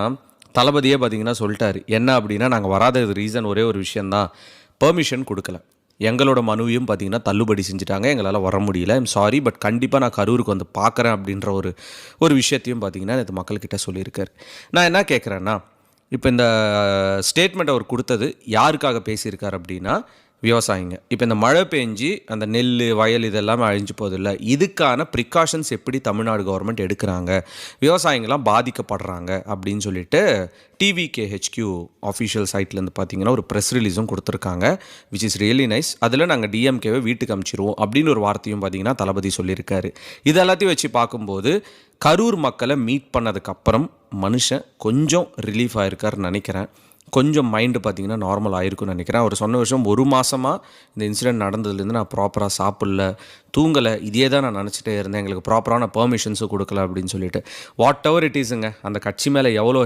தளபதியே பார்த்தீங்கன்னா சொல்லிட்டாரு. என்ன அப்படின்னா நாங்கள் வராத ரீசன் ஒரே ஒரு விஷயந்தான் பெர்மிஷன் கொடுக்கல. எங்களோட மனுவையும் பார்த்தீங்கன்னா தள்ளுபடி செஞ்சுட்டாங்க. எங்களால் வர முடியல. ஐம் சாரி பட் கண்டிப்பாக நான் கரூருக்கு வந்து பார்க்குறேன் அப்படின்ற ஒரு ஒரு விஷயத்தையும் பார்த்தீங்கன்னா நேற்று மக்கள்கிட்ட சொல்லியிருக்காரு. நான் என்ன கேட்குறேன்னா இப்போ இந்த ஸ்டேட்மெண்ட் அவர் கொடுத்தது யாருக்காக பேசியிருக்கார் அப்படின்னா விவசாயிங்க. இப்போ இந்த மழை பெஞ்சு அந்த நெல் வயல் இதெல்லாமே அழிஞ்சு போதில்ல இதுக்கான ப்ரிகாஷன்ஸ் எப்படி தமிழ்நாடு கவர்மெண்ட் எடுக்கிறாங்க? விவசாயிங்களாம் பாதிக்கப்படுறாங்க அப்படின்னு சொல்லிட்டு டிவிகே ஹெச்கியூ ஆஃபிஷியல் சைட்லேருந்து பார்த்தீங்கன்னா ஒரு ப்ரெஸ் ரிலீஸும் கொடுத்துருக்காங்க. விச் இஸ் ரியலி நைஸ் அதில் நாங்கள் டிஎம்கேவை வீட்டுக்கு அமைச்சிருவோம் அப்படின்னு ஒரு வார்த்தையும் பார்த்தீங்கன்னா தளபதி சொல்லியிருக்காரு. இது எல்லாத்தையும் வச்சு பார்க்கும்போது கரூர் மக்களை மீட் பண்ணதுக்கப்புறம் மனுஷன் கொஞ்சம் ரிலீஃப் ஆயிருக்காருன்னு நினைக்கிறேன். கொஞ்சம் மைண்டு பார்த்தீங்கன்னா நார்மல் ஆயிருக்கும்னு நினைக்கிறேன். அவர் சொன்ன விஷயம் ஒரு மாதமாக இந்த இன்சிடெண்ட் நடந்ததுலேருந்து நான் ப்ராப்பராக சாப்பிடல தூங்கலை. இதே தான் நான் நினச்சிட்டே இருந்தேன். எங்களுக்கு ப்ராப்பரான பெர்மிஷன்ஸும் கொடுக்கல அப்படின்னு சொல்லிட்டு. வாட் எவர் இட் இஸுங்க அந்த கட்சி மேலே எவ்வளோ